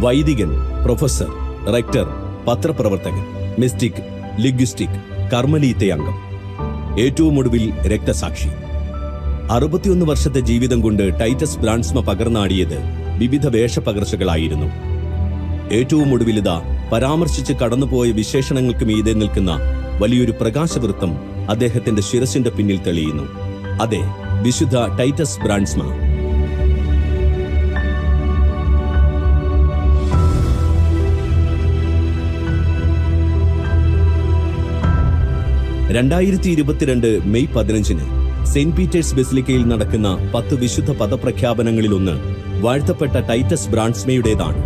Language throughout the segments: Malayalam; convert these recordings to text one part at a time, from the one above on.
വൈദികൻ പ്രൊഫസർ റെക്ടർ പത്രപ്രവർത്തകൻ മിസ്റ്റിക് ലിഗ്വിസ്റ്റിക് കർമ്മലീത്തെ അംഗം ഏറ്റവും ഒടുവിൽ രക്തസാക്ഷി. അറുപത്തിയൊന്ന് വർഷത്തെ ജീവിതം കൊണ്ട് ടൈറ്റസ് ബ്രാൻസ്മ പകർന്നാടിയത് വിവിധ വേഷപകർച്ചകളായിരുന്നു ഏറ്റവും ഒടുവിലിത പരാമർശിച്ച് കടന്നുപോയ വിശേഷണങ്ങൾക്ക് മീതെ നിൽക്കുന്ന വലിയൊരു പ്രകാശവൃത്തം അദ്ദേഹത്തിന്റെ ശിരസിന്റെ പിന്നിൽ തെളിയുന്നു. അതെ വിശുദ്ധ ടൈറ്റസ് ബ്രാൻസ്മ. രണ്ടായിരത്തി ഇരുപത്തിരണ്ട് മെയ് പതിനഞ്ചിന് സെന്റ് പീറ്റേഴ്സ് ബെസിലിക്കയിൽ നടക്കുന്ന പത്ത് വിശുദ്ധ പദപ്രഖ്യാപനങ്ങളിലൊന്ന് വാഴ്ത്തപ്പെട്ട ടൈറ്റസ് ബ്രാൻസ്മയുടേതാണ്.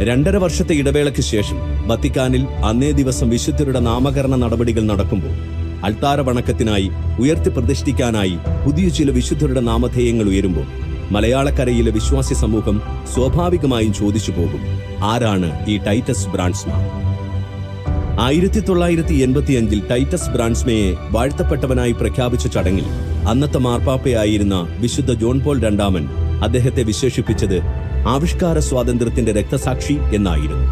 രണ്ടര വർഷത്തെ ഇടവേളയ്ക്ക് ശേഷം വത്തിക്കാനിൽ അന്നേ ദിവസം വിശുദ്ധരുടെ നാമകരണ നടപടികൾ നടക്കുമ്പോൾ അൾത്താര വണക്കത്തിനായി ഉയർത്തി പ്രതിഷ്ഠിക്കാനായി പുതിയ ചില വിശുദ്ധരുടെ നാമധേയങ്ങൾ ഉയരുമ്പോൾ മലയാളക്കരയിലെ വിശ്വാസി സമൂഹം സ്വാഭാവികമായും ചോദിച്ചു പോകും ആരാണ് ഈ ടൈറ്റസ് ബ്രാൻസ്മ? ആയിരത്തി തൊള്ളായിരത്തി എൺപത്തിയഞ്ചിൽ ടൈറ്റസ് ബ്രാൻസ്മയെ വാഴ്ത്തപ്പെട്ടവനായി പ്രഖ്യാപിച്ച ചടങ്ങിൽ അന്നത്തെ മാർപ്പാപ്പയായിരുന്ന വിശുദ്ധ ജോൺ പോൾ രണ്ടാമൻ അദ്ദേഹത്തെ വിശേഷിപ്പിച്ചത് ആവിഷ്കാര സ്വാതന്ത്ര്യത്തിന്റെ രക്തസാക്ഷി എന്നായിരുന്നു.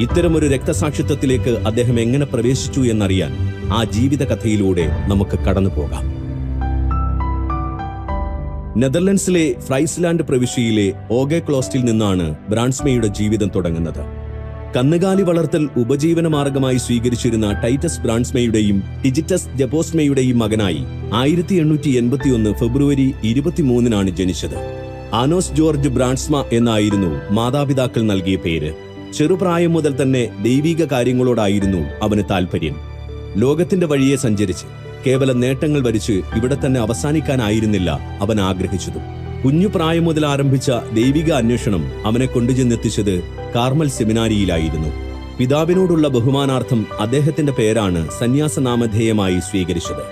ഇത്തരമൊരു രക്തസാക്ഷിത്വത്തിലേക്ക് അദ്ദേഹം എങ്ങനെ പ്രവേശിച്ചു എന്നറിയാൻ ആ ജീവിത കഥയിലൂടെ നമുക്ക് കടന്നു പോകാം. നെതർലൻഡ്സിലെ ഫ്രൈസ്ലാൻഡ് പ്രവിശ്യയിലെ ഓഗെ ക്ലോസ്റ്റിൽ നിന്നാണ് ബ്രാൻസ്മയുടെ ജീവിതം തുടങ്ങുന്നത്. കന്നുകാലി വളർത്തൽ ഉപജീവന മാർഗമായി സ്വീകരിച്ചിരുന്ന ടൈറ്റസ് ബ്രാൻസ്മയുടെയും ഡിജിറ്റസ് ജപ്പോസ്മയുടെയും മകനായി ആയിരത്തി എണ്ണൂറ്റി എൺപത്തിയൊന്ന് ഫെബ്രുവരി ഇരുപത്തിമൂന്നിനാണ് ജനിച്ചത്. ആനോസ് ജോർജ് ബ്രാൻസ്മ എന്നായിരുന്നു മാതാപിതാക്കൾ നൽകിയ പേര്. ചെറുപ്രായം മുതൽ തന്നെ ദൈവിക കാര്യങ്ങളോടായിരുന്നു അവന് താൽപ്പര്യം ലോകത്തിന്റെ വഴിയെ സഞ്ചരിച്ച് കേവലം നേട്ടങ്ങൾ വരിച്ച് ഇവിടെ തന്നെ അവസാനിക്കാനായിരുന്നില്ല അവൻ ആഗ്രഹിച്ചതും. കുഞ്ഞു പ്രായം മുതൽ ആരംഭിച്ച ദൈവിക അന്വേഷണം അവനെ കൊണ്ടുചെന്നെത്തിച്ചത് കാർമൽ സെമിനാരിയിലായിരുന്നു. പിതാവിനോടുള്ള ബഹുമാനാർത്ഥം അദ്ദേഹത്തിന്റെ പേരാണ് സന്യാസനാമധേയമായി സ്വീകരിച്ചത്.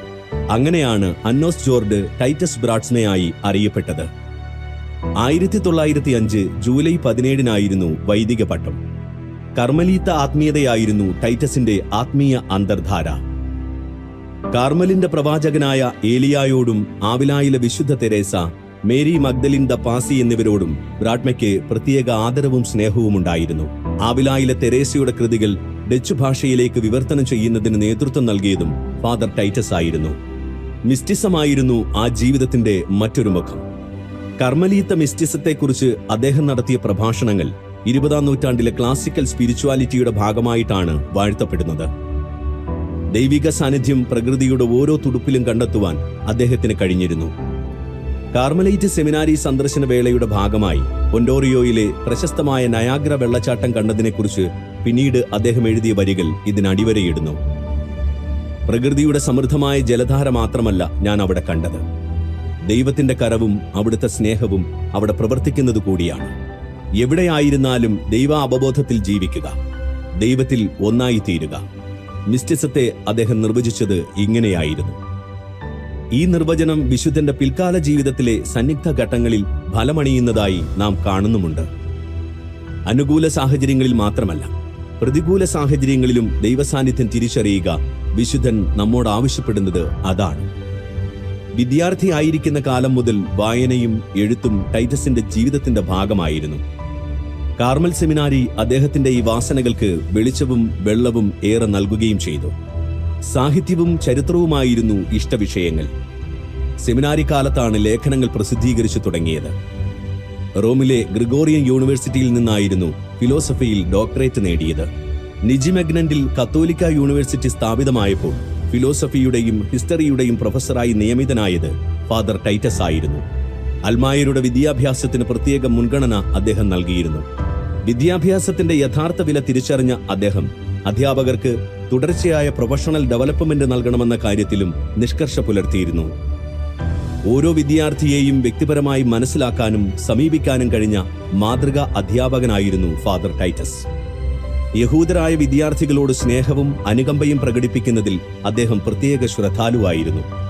അങ്ങനെയാണ് അന്നോസ് ജോർഡ് ടൈറ്റസ് ബ്രാഡ്സ്മയായി അറിയപ്പെട്ടത്. ആയിരത്തി തൊള്ളായിരത്തി അഞ്ച് ജൂലൈ പതിനേഴിനായിരുന്നു വൈദിക പട്ടം. കർമ്മലീത്ത ആത്മീയതയായിരുന്നു ടൈറ്റസിന്റെ ആത്മീയ അന്തർധാര. കാർമലിന്റെ പ്രവാചകനായ ഏലിയായോടും ആവിലായിലെ വിശുദ്ധ Teresa Mary Magdalene de Pazzi എന്നിവരോടും ബ്രാഡ്മയ്ക്ക് പ്രത്യേക ആദരവും സ്നേഹവും ഉണ്ടായിരുന്നു. ആവിലായിലെ തെരേസയുടെ കൃതികൾ ഡച്ച് ഭാഷയിലേക്ക് വിവർത്തനം ചെയ്യുന്നതിന് നേതൃത്വം നൽകിയതും ഫാദർ ടൈറ്റസ് ആയിരുന്നു. മിസ്റ്റിസമായിരുന്നു ആ ജീവിതത്തിന്റെ മറ്റൊരു മുഖം. കർമ്മലീത്ത മിസ്റ്റിസത്തെക്കുറിച്ച് അദ്ദേഹം നടത്തിയ പ്രഭാഷണങ്ങൾ ഇരുപതാം നൂറ്റാണ്ടിലെ ക്ലാസിക്കൽ സ്പിരിച്വാലിറ്റിയുടെ ഭാഗമായിട്ടാണ് വാഴ്ത്തപ്പെടുന്നത്. ദൈവിക സാന്നിധ്യം പ്രകൃതിയുടെ ഓരോ തുടുപ്പിലും കണ്ടെത്തുവാൻ അദ്ദേഹത്തിന് കഴിഞ്ഞിരുന്നു. കാർമലൈറ്റ് സെമിനാരി സന്ദർശന വേളയുടെ ഭാഗമായി ഒൻഡോറിയോയിലെ പ്രശസ്തമായ നയാഗ്ര വെള്ളച്ചാട്ടം കണ്ടതിനെക്കുറിച്ച് പിന്നീട് അദ്ദേഹം എഴുതിയ വരികൾ ഇതിനടിവരയിടുന്നു പ്രകൃതിയുടെ സമൃദ്ധമായ ജലധാര മാത്രമല്ല ഞാൻ അവിടെ കണ്ടത്. ദൈവത്തിന്റെ കരവും അവിടുത്തെ സ്നേഹവും അവിടെ പ്രവർത്തിക്കുന്നത് കൂടിയാണ്. എവിടെയായിരുന്നാലും ദൈവ അവബോധത്തിൽ ജീവിക്കുക. ദൈവത്തിൽ ഒന്നായി തീരുക മിസ്റ്റിസത്തെ അദ്ദേഹം നിർവചിച്ചത് ഇങ്ങനെയായിരുന്നു. ഈ നിർവചനം വിശുദ്ധന്റെ പിൽക്കാല ജീവിതത്തിലെ സന്നിഗ്ധ ഘട്ടങ്ങളിൽ ഫലമണിയുന്നതായി നാം കാണുന്നുമുണ്ട്. അനുകൂല സാഹചര്യങ്ങളിൽ മാത്രമല്ല പ്രതികൂല സാഹചര്യങ്ങളിലും ദൈവസാന്നിധ്യം തിരിച്ചറിയുക വിശുദ്ധൻ നമ്മോട് ആവശ്യപ്പെടുന്നത് അതാണ്. വിദ്യാർത്ഥിയായിരിക്കുന്ന കാലം മുതൽ വായനയും എഴുത്തും ടൈറ്റസിന്റെ ജീവിതത്തിന്റെ ഭാഗമായിരുന്നു. കാർമൽ സെമിനാരി അദ്ദേഹത്തിന്റെ ഈ വാസനകൾക്ക് വെളിച്ചവും വെള്ളവും ഏറെ നൽകുകയും ചെയ്തു. സാഹിത്യവും ചരിത്രവുമായിരുന്നു ഇഷ്ടവിഷയങ്ങൾ. സെമിനാരി കാലത്താണ് ലേഖനങ്ങൾ പ്രസിദ്ധീകരിച്ചു തുടങ്ങിയത്. റോമിലെ ഗ്രിഗോറിയൻ യൂണിവേഴ്സിറ്റിയിൽ നിന്നായിരുന്നു ഫിലോസഫിയിൽ ഡോക്ടറേറ്റ് നേടിയത്. നിജിമെഗ്നന്റിൽ കത്തോലിക്ക യൂണിവേഴ്സിറ്റി സ്ഥാപിതമായപ്പോൾ ഫിലോസഫിയുടെയും ഹിസ്റ്ററിയുടെയും പ്രൊഫസറായി നിയമിതനായത് ഫാദർ ടൈറ്റസ് ആയിരുന്നു. അൽമായരുടെ വിദ്യാഭ്യാസത്തിന് പ്രത്യേക മുൻഗണന അദ്ദേഹം നൽകിയിരുന്നു. വിദ്യാഭ്യാസത്തിന്റെ യഥാർത്ഥ വില തിരിച്ചറിഞ്ഞ അദ്ദേഹം അധ്യാപകർക്ക് തുടർച്ചയായ പ്രൊഫഷണൽ ഡെവലപ്മെന്റ് നൽകണമെന്ന കാര്യത്തിലും നിഷ്കർഷ പുലർത്തിയിരുന്നു. ഓരോ വിദ്യാർത്ഥിയെയും വ്യക്തിപരമായി മനസ്സിലാക്കാനും സമീപിക്കാനും കഴിഞ്ഞ മാതൃകാ അധ്യാപകനായിരുന്നു ഫാദർ ടൈറ്റസ്. യഹൂദരായ വിദ്യാർത്ഥികളോട് സ്നേഹവും അനുകമ്പയും പ്രകടിപ്പിക്കുന്നതിൽ അദ്ദേഹം പ്രത്യേക ശ്രദ്ധാലുവായിരുന്നു.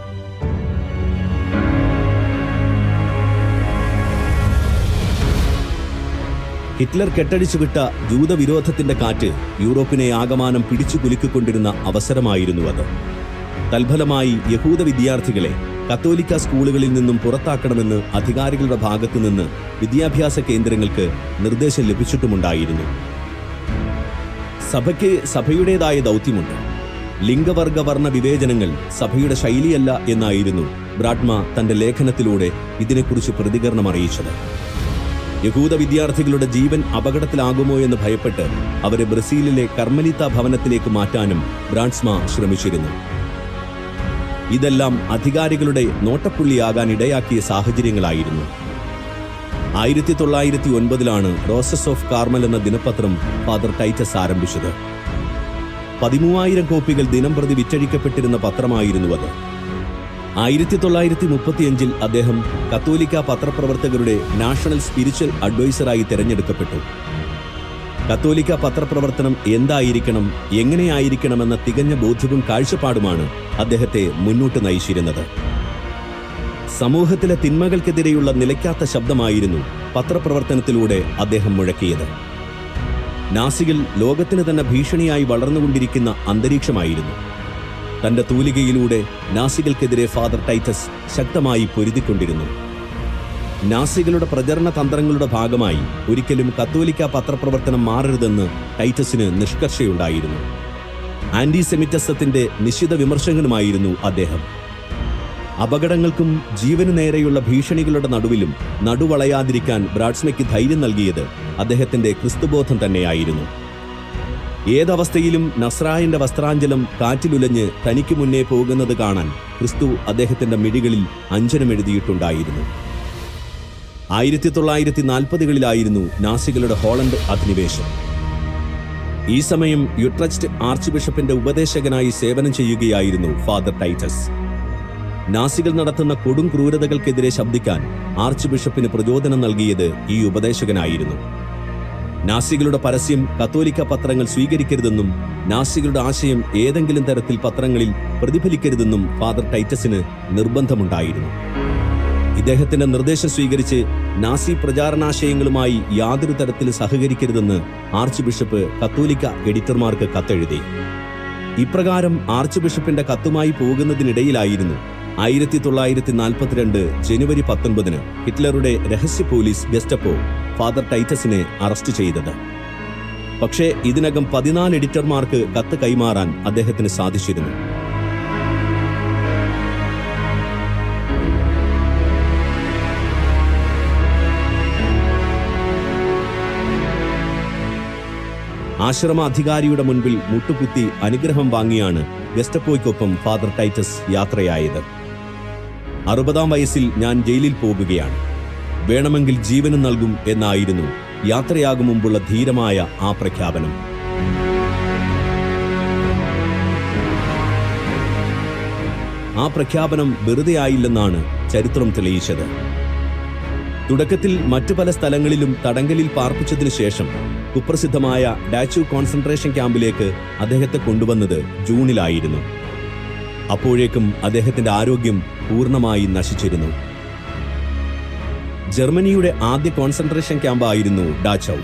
ഹിറ്റ്ലർ കെട്ടടിച്ചുവിട്ട ജൂതവിരോധത്തിന്റെ കാറ്റ് യൂറോപ്പിനെ ആകമാനം പിടിച്ചു കുലുക്കിക്കൊണ്ടിരുന്ന അവസരമായിരുന്നു അത്. തൽഫലമായി യഹൂദ വിദ്യാർത്ഥികളെ കത്തോലിക്ക സ്കൂളുകളിൽ നിന്നും പുറത്താക്കണമെന്ന് അധികാരികളുടെ ഭാഗത്തു നിന്ന് വിദ്യാഭ്യാസ കേന്ദ്രങ്ങൾക്ക് നിർദ്ദേശം ലഭിച്ചിട്ടുമുണ്ടായിരുന്നു. സഭയ്ക്ക് സഭയുടേതായ ദൗത്യമുണ്ട്. ലിംഗവർഗ വർണ വിവേചനങ്ങൾ സഭയുടെ ശൈലിയല്ല എന്നായിരുന്നു ബ്രാഡ്മ തന്റെ ലേഖനത്തിലൂടെ ഇതിനെക്കുറിച്ച് പ്രതികരണം അറിയിച്ചത്. യഹൂദ വിദ്യാർത്ഥികളുടെ ജീവൻ അപകടത്തിലാകുമോ എന്ന് ഭയപ്പെട്ട് അവരെ ബ്രസീലിലെ കർമ്മലിത്ത ഭവനത്തിലേക്ക് മാറ്റാനും ബ്രാൻസ്മ ശ്രമിച്ചിരുന്നു. ഇതെല്ലാം അധികാരികളുടെ നോട്ടപ്പുള്ളിയാകാൻ ഇടയാക്കിയ സാഹചര്യങ്ങളായിരുന്നു. ആയിരത്തി തൊള്ളായിരത്തി ഒൻപതിലാണ് റോസസ് ഓഫ് കാർമൽ എന്ന ദിനപത്രം ഫാദർ ടൈറ്റസ് ആരംഭിച്ചത്. പതിമൂവായിരം കോപ്പികൾ ദിനം പ്രതി വിറ്റഴിക്കപ്പെട്ടിരുന്ന പത്രമായിരുന്നു അത്. ആയിരത്തി തൊള്ളായിരത്തി മുപ്പത്തിയഞ്ചിൽ അദ്ദേഹം കത്തോലിക്ക പത്രപ്രവർത്തകരുടെ നാഷണൽ സ്പിരിച്വൽ അഡ്വൈസറായി തെരഞ്ഞെടുക്കപ്പെട്ടു. കത്തോലിക്ക പത്രപ്രവർത്തനം എന്തായിരിക്കണം എങ്ങനെയായിരിക്കണമെന്ന തികഞ്ഞ ബോധ്യവും കാഴ്ചപ്പാടുമാണ് അദ്ദേഹത്തെ മുന്നോട്ട് നയിച്ചിരുന്നത്. സമൂഹത്തിലെ തിന്മകൾക്കെതിരെയുള്ള നിലയ്ക്കാത്ത ശബ്ദമായിരുന്നു പത്രപ്രവർത്തനത്തിലൂടെ അദ്ദേഹം മുഴക്കിയത്. നാസികൾ ലോകത്തിന് തന്നെ ഭീഷണിയായി വളർന്നുകൊണ്ടിരിക്കുന്ന അന്തരീക്ഷമായിരുന്നു. തന്റെ തൂലികയിലൂടെ നാസികൾക്കെതിരെ ഫാദർ ടൈറ്റസ് ശക്തമായി പൊരുതിക്കൊണ്ടിരുന്നു. നാസികളുടെ പ്രചരണ തന്ത്രങ്ങളുടെ ഭാഗമായി ഒരിക്കലും കത്തോലിക്ക പത്രപ്രവർത്തനം മാറരുതെന്ന് ടൈറ്റസിന് നിഷ്കർഷയുണ്ടായിരുന്നു. ആന്റിസെമിറ്റസത്തിന്റെ നിശ്ചിത വിമർശകനുമായിരുന്നു അദ്ദേഹം. അപകടങ്ങൾക്കും ജീവനു നേരെയുള്ള ഭീഷണികളുടെ നടുവിലും നടുവളയാതിരിക്കാൻ ബ്രാഡ്സ്മയ്ക്ക് ധൈര്യം നൽകിയത് അദ്ദേഹത്തിന്റെ ക്രിസ്തുബോധം തന്നെയായിരുന്നു. ഏതവസ്ഥയിലും നസ്രായന്റെ വസ്ത്രാഞ്ചലം കാറ്റിലുലഞ്ഞ് തനിക്ക് മുന്നേ പോകുന്നത് കാണാൻ ക്രിസ്തു അദ്ദേഹത്തിന്റെ മിഴികളിൽ അഞ്ജനമെഴുതിയിട്ടുണ്ടായിരുന്നു. ആയിരത്തി തൊള്ളായിരത്തി നാൽപ്പതുകളിലായിരുന്നു നാസികളുടെ ഹോളണ്ട് അധിനിവേശം. ഈ സമയം യുട്രസ്റ്റ് ആർച്ച് ബിഷപ്പിന്റെ ഉപദേശകനായി സേവനം ചെയ്യുകയായിരുന്നു ഫാദർ ടൈറ്റസ്. നാസികൾ നടത്തുന്ന കൊടും ക്രൂരതകൾക്കെതിരെ ശബ്ദിക്കാൻ ആർച്ച് ബിഷപ്പിന് പ്രചോദനം നൽകിയത് ഈ ഉപദേശകനായിരുന്നു. നാസികളുടെ പരസ്യം കത്തോലിക്ക പത്രങ്ങൾ സ്വീകരിക്കരുതെന്നും നാസികളുടെ ആശയം ഏതെങ്കിലും തരത്തിൽ പത്രങ്ങളിൽ പ്രതിഫലിക്കരുതെന്നും ഫാദർ ടൈറ്റസിന് നിർബന്ധമുണ്ടായിരുന്നു. ഇദ്ദേഹത്തിന്റെ നിർദ്ദേശം സ്വീകരിച്ച് നാസി പ്രചാരണാശയങ്ങളുമായി യാതൊരു തരത്തിലും സഹകരിക്കരുതെന്ന് ആർച്ച് ബിഷപ്പ് കത്തോലിക്ക എഡിറ്റർമാർക്ക് കത്തെഴുതി. ഇപ്രകാരം ആർച്ച് ബിഷപ്പിന്റെ കത്തുമായി പോകുന്നതിനിടയിലായിരുന്നു ആയിരത്തി തൊള്ളായിരത്തി നാൽപ്പത്തിരണ്ട് ജനുവരി പത്തൊൻപതിന് ഹിറ്റ്ലറുടെ രഹസ്യ പോലീസ് ഗസ്റ്റപ്പോ ഫാദർ ടൈറ്റസിനെ അറസ്റ്റ് ചെയ്തത്. പക്ഷേ ഇതിനകം പതിനാല് എഡിറ്റർമാർക്ക് കത്ത് കൈമാറാൻ അദ്ദേഹത്തിന് സാധിച്ചിരുന്നു. ആശ്രമ അധികാരിയുടെ മുൻപിൽ മുട്ടുകുത്തി അനുഗ്രഹം വാങ്ങിയാണ് ഗസ്റ്റപ്പോയ്ക്കൊപ്പം ഫാദർ ടൈറ്റസ് യാത്രയായത്. അറുപതാം വയസ്സിൽ ഞാൻ ജയിലിൽ പോകുകയാണ് വേണമെങ്കിൽ ജീവനും നൽകും എന്നായിരുന്നു യാത്രയാകും മുമ്പുള്ള ധീരമായ ആ പ്രഖ്യാപനം. ആ പ്രഖ്യാപനം വെറുതെ ആയില്ലെന്നാണ് ചരിത്രം തെളിയിച്ചത്. തുടക്കത്തിൽ മറ്റു പല സ്ഥലങ്ങളിലും തടങ്കലിൽ പാർപ്പിച്ചതിനു ശേഷം കുപ്രസിദ്ധമായ ഡാച്ചു കോൺസെൻട്രേഷൻ ക്യാമ്പിലേക്ക് അദ്ദേഹത്തെ കൊണ്ടുവന്നത് ജൂണിലായിരുന്നു. അപ്പോഴേക്കും അദ്ദേഹത്തിന്റെ ആരോഗ്യം പൂർണമായി നശിച്ചിരുന്നു. ജർമ്മനിയുടെ ആദ്യ കോൺസെൻട്രേഷൻ ക്യാമ്പായിരുന്നു ഡാച്ചൌ.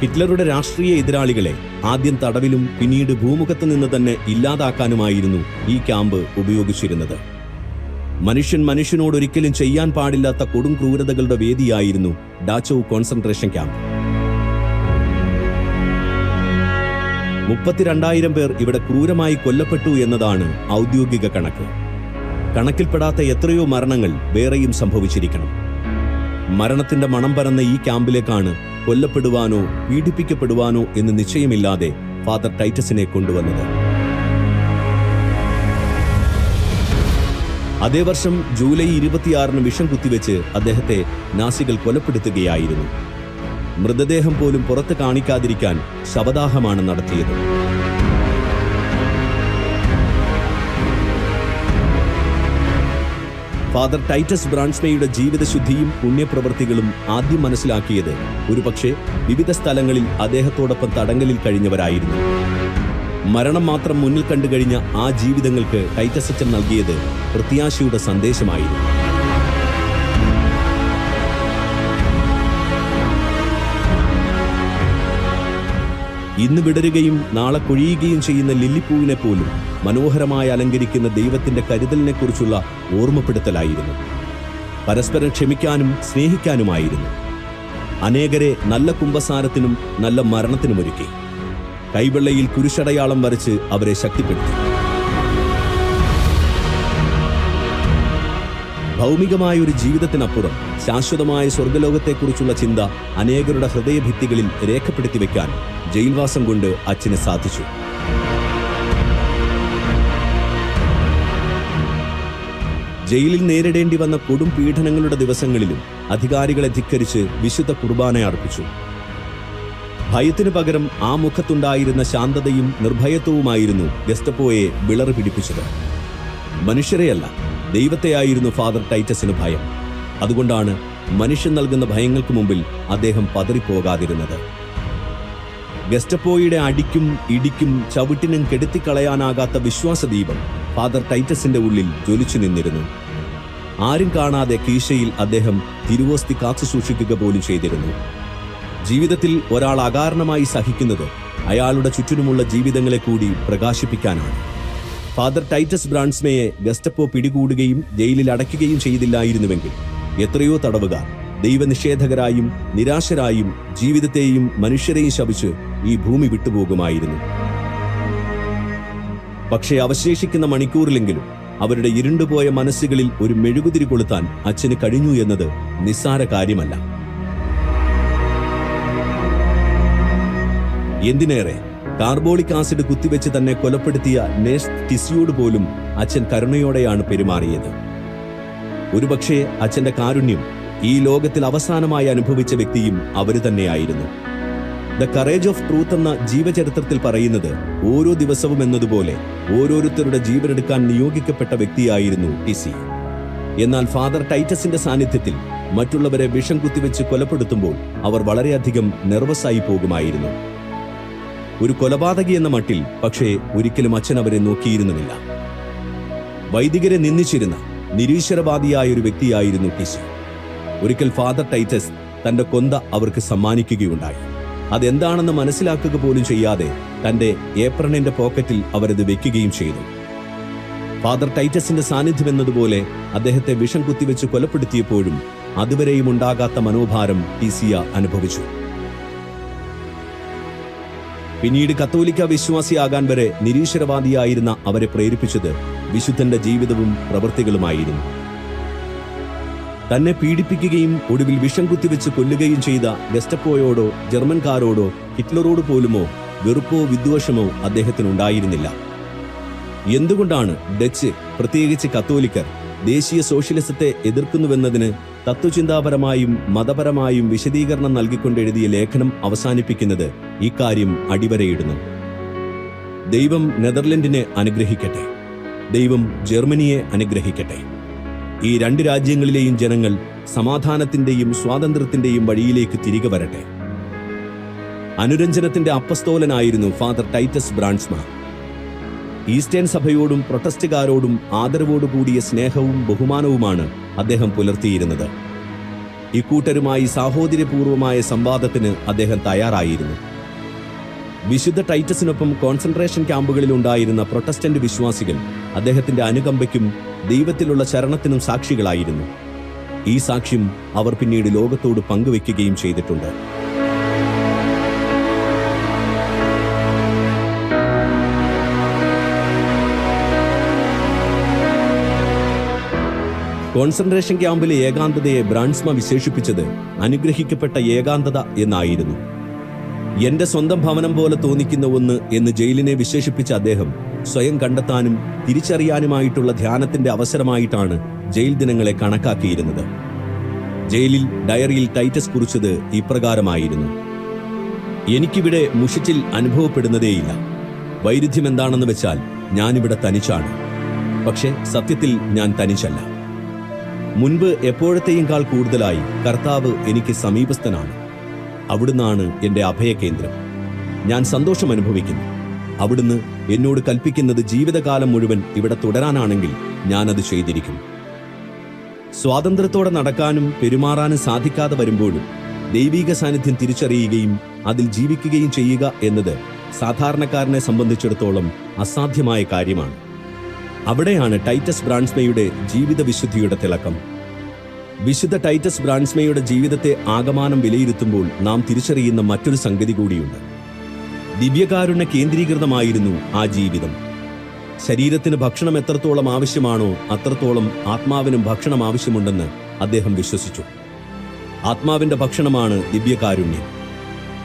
ഹിറ്റ്ലറുടെ രാഷ്ട്രീയ എതിരാളികളെ ആദ്യം തടവിലും പിന്നീട് ഭൂമുഖത്ത് നിന്ന് തന്നെ ഇല്ലാതാക്കാനുമായിരുന്നു ഈ ക്യാമ്പ് ഉപയോഗിച്ചിരുന്നത്. മനുഷ്യൻ മനുഷ്യനോട് ഒരിക്കലും ചെയ്യാൻ പാടില്ലാത്ത കൊടും ക്രൂരതകളുടെ വേദിയായിരുന്നു ഡാച്ചൌ കോൺസെൻട്രേഷൻ ക്യാമ്പ് മുപ്പത്തിരണ്ടായിരം പേർ ഇവിടെ ക്രൂരമായി കൊല്ലപ്പെട്ടു എന്നതാണ് ഔദ്യോഗിക കണക്ക്. കണക്കിൽപ്പെടാത്ത എത്രയോ മരണങ്ങൾ വേറെയും സംഭവിച്ചിരിക്കണം. മരണത്തിന്റെ മണം പരന്ന ഈ ക്യാമ്പിലേക്കാണ് കൊല്ലപ്പെടുവാനോ പീഡിപ്പിക്കപ്പെടുവാനോ എന്ന് നിശ്ചയമില്ലാതെ ഫാദർ ടൈറ്റസിനെ കൊണ്ടുവന്നത്. അതേ വർഷം ജൂലൈ ഇരുപത്തിയാറിന് വിഷം കുത്തിവെച്ച് അദ്ദേഹത്തെ നാസികൾ കൊലപ്പെടുത്തുകയായിരുന്നു. മൃതദേഹം പോലും പുറത്ത് കാണിക്കാതിരിക്കാൻ ശവദാഹമാണ് നടത്തിയത്. ഫാദർ ടൈറ്റസ് ബ്രാൻസ്മയുടെ ജീവിതശുദ്ധിയും പുണ്യപ്രവൃത്തികളും ആദ്യം മനസ്സിലാക്കിയത് ഒരുപക്ഷെ വിവിധ സ്ഥലങ്ങളിൽ അദ്ദേഹത്തോടൊപ്പം തടങ്കലിൽ കഴിഞ്ഞവരായിരുന്നു. മരണം മാത്രം മുന്നിൽ കണ്ടു കഴിഞ്ഞ ആ ജീവിതങ്ങൾക്ക് ടൈറ്റസ് അച്ഛൻ നൽകിയത് പ്രത്യാശയുടെ സന്ദേശമായിരുന്നു. ഇന്ന് വിടരുകയും നാളെ കൊഴിയുകയും ചെയ്യുന്ന ലില്ലിപ്പൂവിനെ പോലും മനോഹരമായി അലങ്കരിക്കുന്ന ദൈവത്തിന്റെ കരുതലിനെക്കുറിച്ചുള്ള ഓർമ്മപ്പെടുത്തലായിരുന്നു. പരസ്പരം ക്ഷമിക്കാനും സ്നേഹിക്കാനുമായിരുന്നു. അനേകരെ നല്ല കുംഭസാരത്തിനും നല്ല മരണത്തിനും ഒരുക്കി. കൈവെള്ളയിൽ കുരിശടയാളം വരച്ച് അവരെ ശക്തിപ്പെടുത്തി. ഭൗമികമായ ഒരു ജീവിതത്തിനപ്പുറം ശാശ്വതമായ സ്വർഗലോകത്തെക്കുറിച്ചുള്ള ചിന്ത അനേകരുടെ ഹൃദയഭിത്തികളിൽ രേഖപ്പെടുത്തി വെക്കാൻ ജയിൽവാസം കൊണ്ട് അച്ഛന് സാധിച്ചു. ജയിലിൽ നേരിടേണ്ടി വന്ന കൊടും പീഡനങ്ങളുടെ ദിവസങ്ങളിലും അധികാരികളെ ധിക്കരിച്ച് വിശുദ്ധ കുർബാന അർപ്പിച്ചു. ഭയത്തിനു പകരം ആ മുഖത്തുണ്ടായിരുന്ന ശാന്തതയും നിർഭയത്വവുമായിരുന്നു ഗസ്റ്റപ്പോയെ വിളറ് പിടിപ്പിച്ചത്. മനുഷ്യരെയല്ല ദൈവത്തെയായിരുന്നു ഫാദർ ടൈറ്റസിന് ഭയം. അതുകൊണ്ടാണ് മനുഷ്യൻ നൽകുന്ന ഭയങ്ങൾക്ക് മുമ്പിൽ അദ്ദേഹം പതറിപ്പോകാതിരുന്നത്. ഗസ്റ്റപ്പോയുടെ അടിക്കും ഇടിക്കും ചവിട്ടിനും കെടുത്തിക്കളയാനാകാത്ത വിശ്വാസദീപം ഫാദർ ടൈറ്റസിന്റെ ഉള്ളിൽ ജ്വലിച്ചു നിന്നിരുന്നു. ആരും കാണാതെ കീശയിൽ അദ്ദേഹം തിരുവോസ്തി കാത്തു സൂക്ഷിക്കുക പോലും ചെയ്തിരുന്നു. ജീവിതത്തിൽ ഒരാൾ അകാരണമായി സഹിക്കുന്നത് അയാളുടെ ചുറ്റിനുമുള്ള ജീവിതങ്ങളെ കൂടി പ്രകാശിപ്പിക്കാനാണ്. ഫാദർ ടൈറ്റസ് ബ്രാൻസ്മയെ ഗസ്റ്റപ്പോ പിടികൂടുകയും ജയിലിൽ അടയ്ക്കുകയും ചെയ്തില്ലായിരുന്നുവെങ്കിൽ എത്രയോ തടവുകാർ ദൈവനിഷേധകരായും നിരാശരായും ജീവിതത്തെയും മനുഷ്യരെയും ശപിച്ച് ഈ ഭൂമി വിട്ടുപോകുമായിരുന്നു. പക്ഷേ അവശേഷിക്കുന്ന മണിക്കൂറിലെങ്കിലും അവരുടെ ഇരുണ്ടുപോയ മനസ്സുകളിൽ ഒരു മെഴുകുതിരി കൊളുത്താൻ അച്ഛന് കഴിഞ്ഞു എന്നത് നിസ്സാര കാര്യമല്ല. എന്തിനേറെ കാർബോളിക് ആസിഡ് കുത്തിവെച്ച് തന്നെ കൊലപ്പെടുത്തിയ നെസ്റ്റ് ടിസ്യൂട് പോലും അച്ഛൻ കരുണയോടെയാണ് പെരുമാറിയത്. ഒരുപക്ഷെ അച്ഛന്റെ കാരുണ്യം ഈ ലോകത്തിൽ അവസാനമായി അനുഭവിച്ച വ്യക്തിയും അവർ തന്നെയായിരുന്നു. ദ കറേജ് ഓഫ് ട്രൂത്ത് എന്ന ജീവചരിത്രത്തിൽ പറയുന്നത് ഓരോ ദിവസവും എന്നതുപോലെ ഓരോരുത്തരുടെ ജീവനെടുക്കാൻ നിയോഗിക്കപ്പെട്ട വ്യക്തിയായിരുന്നു ടിസി. എന്നാൽ ഫാദർ ടൈറ്റസിന്റെ സാന്നിധ്യത്തിൽ മറ്റുള്ളവരെ വിഷം കുത്തിവെച്ച് കൊലപ്പെടുത്തുമ്പോൾ അവർ വളരെയധികം നെർവസായി പോകുമായിരുന്നു. ഒരു കൊലപാതകി എന്ന മട്ടിൽ പക്ഷേ ഒരിക്കലും അച്ഛൻ അവരെ നോക്കിയിരുന്നുമില്ല. വൈദികരെ നിന്ദിച്ചിരുന്ന നിരീശ്വരവാദിയായ ഒരു വ്യക്തിയായിരുന്നു ടിസി. ഒരിക്കൽ ഫാദർ ടൈറ്റസ് തന്റെ കൊന്ത അവർക്ക് സമ്മാനിക്കുകയുണ്ടായി. അതെന്താണെന്ന് മനസ്സിലാക്കുക പോലും ചെയ്യാതെ തന്റെ ഏപ്രണിന്റെ പോക്കറ്റിൽ അവരത് വെക്കുകയും ചെയ്തു. ഫാദർ ടൈറ്റസിന്റെ സാന്നിധ്യം എന്നതുപോലെ അദ്ദേഹത്തെ വിഷം കുത്തിവെച്ച് കൊലപ്പെടുത്തിയപ്പോഴും അതുവരെയും ഉണ്ടാകാത്ത മനോഭാരം ടീസിയ അനുഭവിച്ചു. പിന്നീട് കത്തോലിക്ക വിശ്വാസിയാകാൻ വരെ നിരീശ്വരവാദിയായിരുന്ന അവരെ പ്രേരിപ്പിച്ചത് വിശുദ്ധന്റെ ജീവിതവും പ്രവൃത്തികളുമായിരുന്നു. തന്നെ പീഡിപ്പിക്കുകയും ഒടുവിൽ വിഷം കുത്തിവെച്ച് കൊല്ലുകയും ചെയ്ത ഗസ്റ്റപ്പോയോടോ ജർമ്മൻകാരോടോ ഹിറ്റ്ലറോട് പോലുമോ വെറുപ്പോ വിദ്വേഷമോ അദ്ദേഹത്തിനുണ്ടായിരുന്നില്ല. എന്തുകൊണ്ടാണ് ഡച്ച് പ്രത്യേകിച്ച് കത്തോലിക്കർ ദേശീയ സോഷ്യലിസത്തെ എതിർക്കുന്നുവെന്നതിന് തത്വചിന്താപരമായും മതപരമായും വിശദീകരണം നൽകിക്കൊണ്ട് എഴുതിയ ലേഖനം അവസാനിപ്പിക്കുന്നത് ഇക്കാര്യം അടിവരയിടുന്നു. ദൈവം നെതർലൻഡിനെ അനുഗ്രഹിക്കട്ടെ. ദൈവം ജർമ്മനിയെ അനുഗ്രഹിക്കട്ടെ. ഈ രണ്ട് രാജ്യങ്ങളിലെയും ജനങ്ങൾ സമാധാനത്തിന്റെയും സ്വാതന്ത്ര്യത്തിന്റെയും വഴിയിലേക്ക് തിരികെ വരട്ടെ. അനുരഞ്ജനത്തിന്റെ അപ്പസ്തോലനായിരുന്നു ഫാദർ ടൈറ്റസ് ബ്രാൻസ്മ ഈസ്റ്റേൺ സഭയോടും പ്രൊട്ടസ്റ്റുകാരോടും ആദരവോടു കൂടിയ സ്നേഹവും ബഹുമാനവുമാണ് അദ്ദേഹം പുലർത്തിയിരുന്നത്. ഇക്കൂട്ടരുമായി സാഹോദര്യപൂർവമായ സംവാദത്തിന് അദ്ദേഹം തയ്യാറായിരുന്നു. വിശുദ്ധ ടൈറ്റസിനൊപ്പം കോൺസെൻട്രേഷൻ ക്യാമ്പുകളിൽ ഉണ്ടായിരുന്ന പ്രൊട്ടസ്റ്റന്റ് വിശ്വാസികൾ അദ്ദേഹത്തിന്റെ അനുകമ്പയ്ക്കും ദൈവത്തിലുള്ള ശരണത്തിനും സാക്ഷികളായിരുന്നു. ഈ സാക്ഷ്യം അവർ പിന്നീട് ലോകത്തോട് പങ്കുവെക്കുകയും ചെയ്തിട്ടുണ്ട്. കോൺസെൻട്രേഷൻ ക്യാമ്പിലെ ഏകാന്തതയെ ബ്രാൻസ്മ വിശേഷിപ്പിച്ചത് അനുഗ്രഹിക്കപ്പെട്ട ഏകാന്തത എന്നായിരുന്നു. എന്റെ സ്വന്തം ഭവനം പോലെ തോന്നിക്കുന്ന ഒന്ന് എന്ന് ജയിലിനെ വിശേഷിപ്പിച്ച അദ്ദേഹം സ്വയം കണ്ടെത്താനും തിരിച്ചറിയാനുമായിട്ടുള്ള ധ്യാനത്തിന്റെ അവസരമായിട്ടാണ് ജയിൽ ദിനങ്ങളെ കണക്കാക്കിയിരുന്നത്. ജയിലിൽ ഡയറിയിൽ ടൈറ്റസ് കുറിച്ചത് ഇപ്രകാരമായിരുന്നു. എനിക്കിവിടെ മുഷിച്ചിൽ അനുഭവപ്പെടുന്നതേയില്ല. വൈരുദ്ധ്യം എന്താണെന്ന് വെച്ചാൽ ഞാനിവിടെ തനിച്ചാണ്. പക്ഷേ സത്യത്തിൽ ഞാൻ തനിച്ചല്ല. മുൻപ് എപ്പോഴത്തെയും കാൾ കൂടുതലായി കർത്താവ് എനിക്ക് സമീപസ്ഥനാണ്. അവിടുന്നാണ് എന്റെ അഭയകേന്ദ്രം. ഞാൻ സന്തോഷം അനുഭവിക്കുന്നു. അവിടുന്ന് എന്നോട് കൽപ്പിക്കുന്നത് ജീവിതകാലം മുഴുവൻ ഇവിടെ തുടരാനാണെങ്കിൽ ഞാനത് ചെയ്തിരിക്കും. സ്വാതന്ത്ര്യത്തോടെ നടക്കാനും പെരുമാറാനും സാധിക്കാതെ വരുമ്പോഴും ദൈവീക സാന്നിധ്യം തിരിച്ചറിയുകയും അതിൽ ജീവിക്കുകയും ചെയ്യുക എന്നത് സാധാരണക്കാരനെ സംബന്ധിച്ചിടത്തോളം അസാധ്യമായ കാര്യമാണ്. അവിടെയാണ് ടൈറ്റസ് ബ്രാൻസ്മയുടെ ജീവിത വിശുദ്ധിയുടെ തിളക്കം. വിശുദ്ധ ടൈറ്റസ് ബ്രാൻസ്മയുടെ ജീവിതത്തെ ആകമാനം വിലയിരുത്തുമ്പോൾ നാം തിരിച്ചറിയുന്ന മറ്റൊരു സംഗതി കൂടിയുണ്ട്. ദിവ്യകാരുണ്യ കേന്ദ്രീകൃതമായിരുന്നു ആ ജീവിതം. ശരീരത്തിന് ഭക്ഷണം എത്രത്തോളം ആവശ്യമാണോ അത്രത്തോളം ആത്മാവിനും ഭക്ഷണം ആവശ്യമുണ്ടെന്ന് അദ്ദേഹം വിശ്വസിച്ചു. ആത്മാവിന്റെ ഭക്ഷണമാണ് ദിവ്യകാരുണ്യം.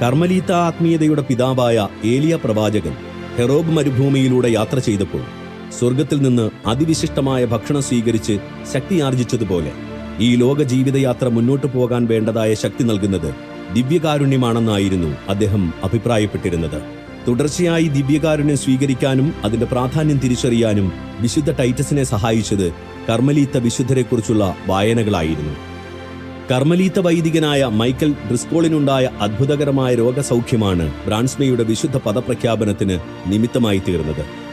കർമ്മലീത്ത ആത്മീയതയുടെ പിതാവായ ഏലിയ പ്രവാചകൻ ഹെറോബ് മരുഭൂമിയിലൂടെ യാത്ര ചെയ്തപ്പോൾ സ്വർഗത്തിൽ നിന്ന് അതിവിശിഷ്ടമായ ഭക്ഷണം സ്വീകരിച്ച് ശക്തിയാർജിച്ചതുപോലെ ഈ ലോക ജീവിതയാത്ര മുന്നോട്ടു പോകാൻ വേണ്ടതായ ശക്തി നൽകുന്നത് ദിവ്യകാരുണ്യമാണെന്നായിരുന്നു അദ്ദേഹം അഭിപ്രായപ്പെട്ടിരുന്നത്. തുടർച്ചയായി ദിവ്യകാരുണ്യം സ്വീകരിക്കാനും അതിന്റെ പ്രാധാന്യം തിരിച്ചറിയാനും വിശുദ്ധ ടൈറ്റസിനെ സഹായിച്ചത് കർമ്മലീത്ത വിശുദ്ധരെക്കുറിച്ചുള്ള വായനകളായിരുന്നു. കർമ്മലീത്ത വൈദികനായ മൈക്കൽ ഡ്രിസ്കോളിനുണ്ടായ അത്ഭുതകരമായ രോഗസൗഖ്യമാണ് ബ്രാൻസ്മയുടെ വിശുദ്ധ പദപ്രഖ്യാപനത്തിന് നിമിത്തമായി തീർന്നത്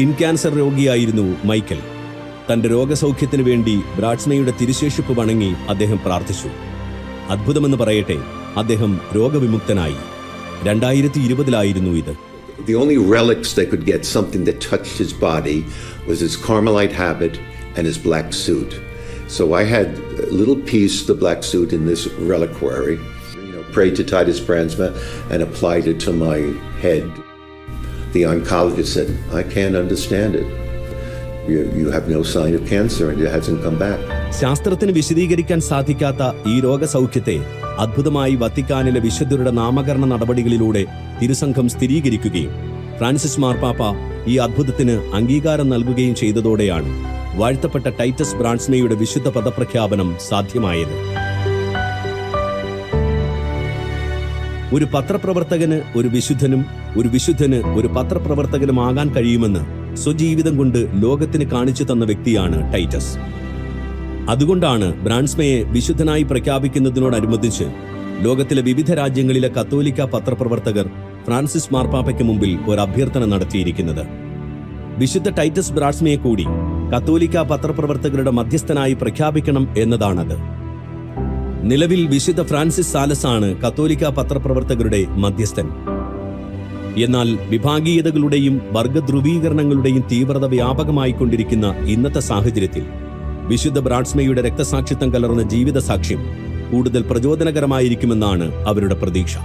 സ്കിൻ ക്യാൻസർ രോഗിയായിരുന്നു മൈക്കൽ തന്റെ രോഗസൗഖ്യത്തിനു വേണ്ടി ബ്രാഡ്സ്മയുടെ തിരുശേഷിപ്പ് വണങ്ങി അദ്ദേഹം പ്രാർത്ഥിച്ചു അത്ഭുതമെന്ന് പറയട്ടെ അദ്ദേഹം രോഗവിമുക്തനായി രണ്ടായിരത്തി ഇരുപതിലായിരുന്നു ഇത് The only relics they could get something that touched his body was his Carmelite habit and his black suit. So I had a little piece of the black suit in this reliquary. You know, prayed to Titus Brandsma and applied it to my head. The oncologist said, "I can't understand it. You, you have no sign of cancer, and it hasn't come back." ശാസ്ത്രത്തിന് വിശദീകരിക്കാൻ സാധിക്കാത്ത ഈ രോഗസൗഖ്യത്തെ അദ്ഭുതമായി വത്തിക്കാനിലെ വിശുദ്ധരുടെ നാമകരണ നടപടികളിലൂടെ തിരുസംഘം സ്ഥിരീകരിക്കുകയും ഫ്രാൻസിസ് മാർപ്പാപ്പ ഈ അദ്ഭുതത്തിന് അംഗീകാരം നൽകുകയും ചെയ്തതോടെയാണ് വാഴ്ത്തപ്പെട്ട ടൈറ്റസ് ബ്രാൻസ്മയുടെ വിശുദ്ധ പദപ്രഖ്യാപനം സാധ്യമായത് ഒരു പത്രപ്രവർത്തകന് ഒരു വിശുദ്ധനും ഒരു വിശുദ്ധന് ഒരു പത്രപ്രവർത്തകനും പത്രപ്രവർത്തകനുമാകാൻ കഴിയുമെന്ന് സ്വജീവിതം കൊണ്ട് ലോകത്തിന് കാണിച്ചു തന്ന വ്യക്തിയാണ് ടൈറ്റസ്. അതുകൊണ്ടാണ് ബ്രാൻസ്മയെ വിശുദ്ധനായി പ്രഖ്യാപിക്കുന്നതിനോടനുബന്ധിച്ച് ലോകത്തിലെ വിവിധ രാജ്യങ്ങളിലെ കത്തോലിക്ക പത്രപ്രവർത്തകർ ഫ്രാൻസിസ് മാർപ്പാപ്പയ്ക്ക് മുമ്പിൽ ഒരു അഭ്യർത്ഥന നടത്തിയിരിക്കുന്നത്. വിശുദ്ധ ടൈറ്റസ് ബ്രാൻസ്മയെ കൂടി കത്തോലിക്ക പത്രപ്രവർത്തകരുടെ മധ്യസ്ഥനായി പ്രഖ്യാപിക്കണം എന്നതാണത്. നിലവിൽ വിശുദ്ധ ഫ്രാൻസിസ് സാലസ് ആണ് കത്തോലിക്ക പത്രപ്രവർത്തകരുടെ മധ്യസ്ഥൻ. എന്നാൽ വിഭാഗീയതകളുടെയും വർഗധ്രുവീകരണങ്ങളുടെയും തീവ്രത വ്യാപകമായിക്കൊണ്ടിരിക്കുന്ന ഇന്നത്തെ സാഹചര്യത്തിൽ വിശുദ്ധ ബ്രാഡ്സ്മയുടെ രക്തസാക്ഷിത്വം കലർന്ന ജീവിത സാക്ഷ്യം കൂടുതൽ പ്രചോദനകരമായിരിക്കുമെന്നാണ് അവരുടെ പ്രതീക്ഷ.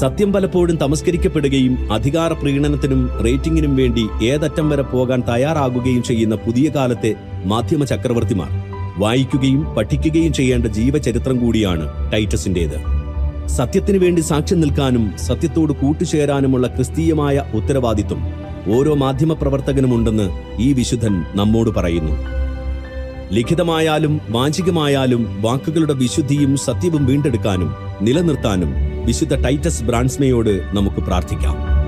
സത്യം പലപ്പോഴും തമസ്കരിക്കപ്പെടുകയും അധികാര പ്രീണനത്തിനും റേറ്റിംഗിനും വേണ്ടി ഏതറ്റം വരെ പോകാൻ തയ്യാറാകുകയും ചെയ്യുന്ന പുതിയ കാലത്തെ മാധ്യമ ചക്രവർത്തിമാർ വായിക്കുകയും പഠിക്കുകയും ചെയ്യേണ്ട ജീവചരിത്രം കൂടിയാണ് ടൈറ്റസിന്റേത്. സത്യത്തിനു വേണ്ടി സാക്ഷ്യം നിൽക്കാനും സത്യത്തോട് കൂട്ടുചേരാനുമുള്ള ക്രിസ്തീയമായ ഉത്തരവാദിത്വം ഓരോ മാധ്യമപ്രവർത്തകനുമുണ്ടെന്ന് ഈ വിശുദ്ധൻ നമ്മോട് പറയുന്നു. ലിഖിതമായാലും വാചികമായാലും വാക്കുകളുടെ വിശുദ്ധിയും സത്യവും വീണ്ടെടുക്കാനും നിലനിർത്താനും വിശുദ്ധ ടൈറ്റസ് ബ്രാൻസ്മയോട് നമുക്ക് പ്രാർത്ഥിക്കാം.